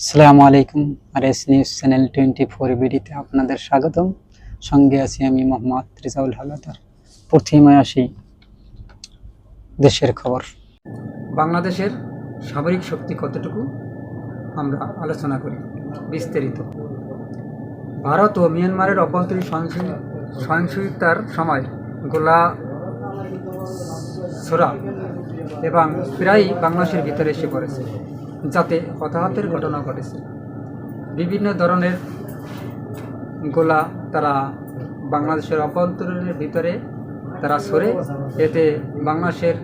আসসালামু আলাইকুম R S news channel twenty four বিডিতে আপনাদের স্বাগতম। সঙ্গে আছি আমি মোহাম্মদ রিজাউল হালাদার। প্রথমে আসি দেশের খবর। বাংলাদেশের সামরিক শক্তি কতটুকু আমরা আলোচনা করি বিস্তারিত। ভারত ও মিয়ানমারের অভ্যন্তরীণ সহিংস- সহিংসতার সময় গোলা ছোড়া এবং প্রায়ই বাংলাদেশের ভিতরে এসে পড়েছে। যাতে হতাহতের ঘটনা ঘটেছে। বিভিন্ন ধরনের গোলা তারা বাংলাদেশের অভ্যন্তরীণের ভিতরে তারা সরে এতে বাংলাদেশের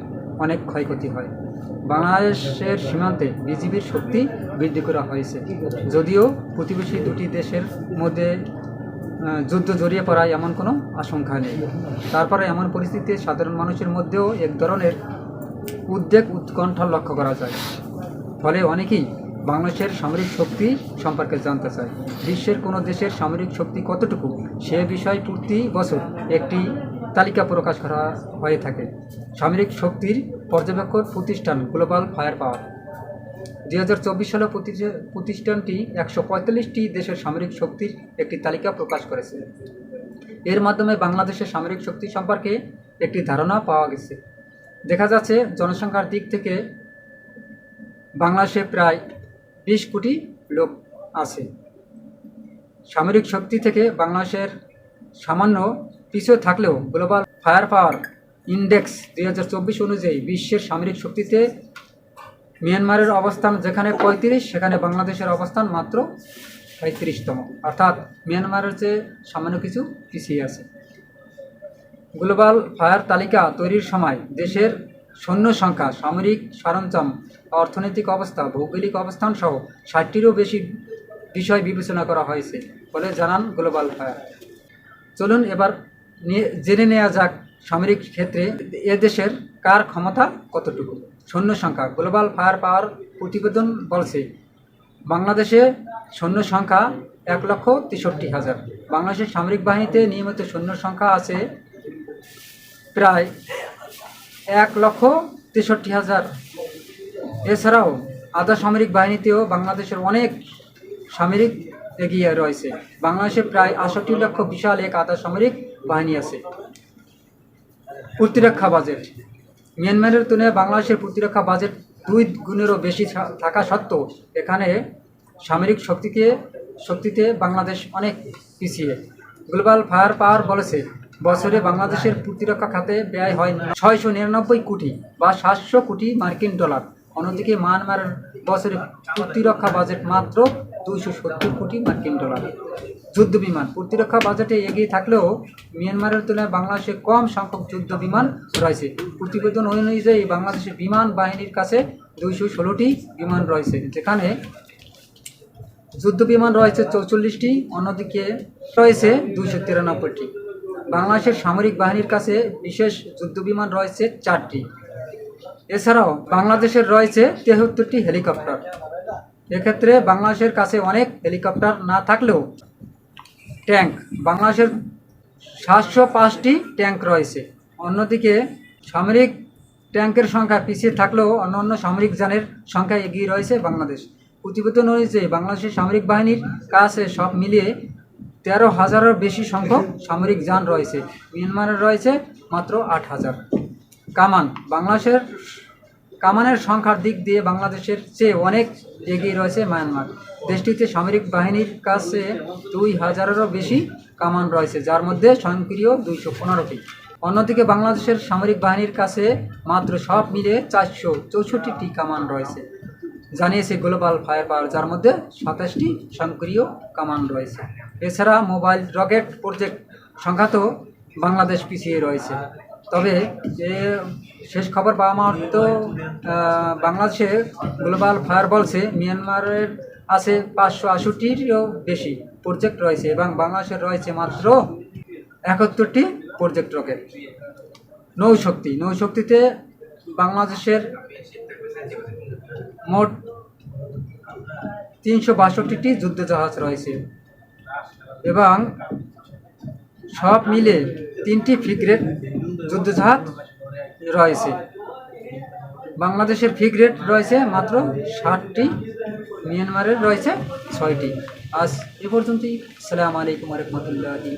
অনেক ক্ষয়ক্ষতি হয়। বাংলাদেশের সীমান্তে বিজিবির শক্তি বৃদ্ধি করা হয়েছে। যদিও প্রতিবেশী দুটি দেশের মধ্যে যুদ্ধ জড়িয়ে পড়ায় এমন কোনো আশঙ্কা নেই। তারপরে এমন পরিস্থিতিতে সাধারণ মানুষের মধ্যেও এক ধরনের উদ্বেগ উৎকণ্ঠা লক্ষ্য করা যায়। ফলে অনেকেই বাংলাদেশের সামরিক শক্তি সম্পর্কে জানতে চায়। বিশ্বের কোনো দেশের সামরিক শক্তি কতটুকু, সে বিষয় প্রতি বছর একটি তালিকা প্রকাশ করা হয়ে থাকে। সামরিক শক্তির পর্যবেক্ষক প্রতিষ্ঠান গ্লোবাল ফায়ার পাওয়ার। দুই হাজার চব্বিশ সালে প্রতিষ্ঠানটি একশো পঁয়তাল্লিশটি দেশের সামরিক শক্তির একটি তালিকা প্রকাশ করেছে। এর মাধ্যমে বাংলাদেশের সামরিক শক্তি সম্পর্কে একটি ধারণা পাওয়া গেছে। দেখা যাচ্ছে জনসংখ্যার দিক থেকে বাংলাদেশে প্রায় বিশ কোটি লোক আছে। সামরিক শক্তি থেকে বাংলাদেশের সামান্য পিছিয়ে থাকলেও গ্লোবাল ফায়ার পাওয়ার ইন্ডেক্স দুই হাজার চব্বিশ অনুযায়ী বিশ্বের সামরিক শক্তিতে মিয়ানমারের অবস্থান যেখানে পঁয়ত্রিশ, সেখানে বাংলাদেশের অবস্থান মাত্র পঁয়ত্রিশতম। অর্থাৎ মিয়ানমারের চেয়ে সামান্য কিছু পিছিয়ে আছে। গ্লোবাল ফায়ার তালিকা তৈরির সময় দেশের সৈন্য সংখ্যা, সামরিক সরঞ্জাম, অর্থনৈতিক অবস্থা, ভৌগোলিক অবস্থান সহ ষাটটিরও বেশি বিষয় বিবেচনা করা হয়েছে বলে জানান গ্লোবাল ফায়ার। চলুন এবার জেনে নেওয়া যাক সামরিক ক্ষেত্রে এ দেশের কার ক্ষমতা কতটুকু। সৈন্য সংখ্যা, গ্লোবাল ফায়ার পাওয়ার প্রতিবেদন বলছে, বাংলাদেশে সৈন্য সংখ্যা এক লক্ষ তেষট্টি হাজার। বাংলাদেশের সামরিক বাহিনীতে নিয়মিত সৈন্য সংখ্যা আছে প্রায় এক লক্ষ তেষট্টি হাজার। এছাড়াও আধা সামরিক বাহিনীতেও বাংলাদেশের অনেক সামরিক এগিয়ে রয়েছে। বাংলাদেশে প্রায় আষট্টি লক্ষ বিশাল এক আধা সামরিক বাহিনী আছে। প্রতিরক্ষা বাজেট। মিয়ানমারের তুলনায় বাংলাদেশের প্রতিরক্ষা বাজেট দুই গুণেরও বেশি থাকা সত্ত্বেও এখানে সামরিক শক্তিকে, শক্তিতে বাংলাদেশ অনেক পিছিয়ে। গ্লোবাল ফায়ার পাওয়ার বলেছে বছরে বাংলাদেশের প্রতিরক্ষা খাতে ব্যয় হয় ছয়শো নিরানব্বই কোটি বা সাতশো কোটি মার্কিন ডলার। অন্যদিকে মায়ানমারের বছরে প্রতিরক্ষা বাজেট মাত্র দুইশো সত্তর কোটি মার্কিন ডলার। যুদ্ধ বিমান প্রতিরক্ষা বাজেটে এগিয়ে থাকলেও মিয়ানমারের তুলনায় বাংলাদেশে কম সংখ্যক যুদ্ধ বিমান রয়েছে। প্রতিবেদন অনুযায়ী বাংলাদেশের বিমান বাহিনীর কাছে দুইশো ষোলোটি বিমান রয়েছে, যেখানে যুদ্ধ বিমান রয়েছে চৌচল্লিশটি, অন্যদিকে রয়েছে দুইশো তিরানব্বইটি। বাংলাদেশের সামরিক বাহিনীর কাছে বিশেষ যুদ্ধ বিমান রয়েছে চারটি। এছাড়াও বাংলাদেশের রয়েছে তেহত্তরটি হেলিকপ্টার। এক্ষেত্রে বাংলাদেশের কাছে অনেক হেলিকপ্টার না থাকলেও ট্যাঙ্ক, বাংলাদেশের সাতশো পাঁচটি ট্যাঙ্ক রয়েছে। অন্যদিকে সামরিক ট্যাঙ্কের সংখ্যা পিছিয়ে থাকলেও অন্যান্য সামরিক যানের সংখ্যা এগিয়ে রয়েছে বাংলাদেশ। প্রতিবেদন অনুযায়ী বাংলাদেশের সামরিক বাহিনীর কাছে সব মিলিয়ে তেরো হাজারের বেশি সংখ্যক সামরিক যান রয়েছে। মিয়ানমারের রয়েছে মাত্র আট হাজার। কামান, বাংলাদেশের কামানের সংখ্যার দিক দিয়ে বাংলাদেশের চেয়ে অনেক এগিয়ে রয়েছে মায়ানমার। দেশটিতে সামরিক বাহিনীর কাছে দুই হাজারেরও বেশি কামান রয়েছে, যার মধ্যে স্বয়ংক্রিয় দুইশো পনেরোটি। অন্যদিকে বাংলাদেশের সামরিক বাহিনীর কাছে মাত্র সব মিলে চারশো চৌষট্টিটি কামান রয়েছে। জানিয়েছে গ্লোবাল ফায়ার পাওয়ার, যার মধ্যে সাতাশটি স্বয়ংক্রিয় কামান রয়েছে। এছাড়া মোবাইল রকেট প্রজেক্ট সংখ্যাতেও বাংলাদেশ পিছিয়ে রয়েছে। তবে শেষ খবর পাওয়া মাত্র বাংলাদেশে গ্লোবাল ফায়ার বলছে মিয়ানমারের আছে পাঁচশো আষট্টিরও বেশি প্রজেক্ট রয়েছে এবং বাংলাদেশের রয়েছে মাত্র একাত্তরটি প্রজেক্ট রকেট। নৌশক্তি, নৌশক্তিতে বাংলাদেশের মোট তিনশো বাষট্টিটি যুদ্ধজাহাজ রয়েছে। এবং সব মিলে তিনটি ফ্রিগ্রেড যুদ্ধজাহাজ রয়েছে। বাংলাদেশের ফ্রিগ্রেড রয়েছে মাত্র ষাটটি, মিয়ানমারের রয়েছে ছয়টি। আজ এ পর্যন্তই। সালাম আলাইকুম রহমতুল্লাহি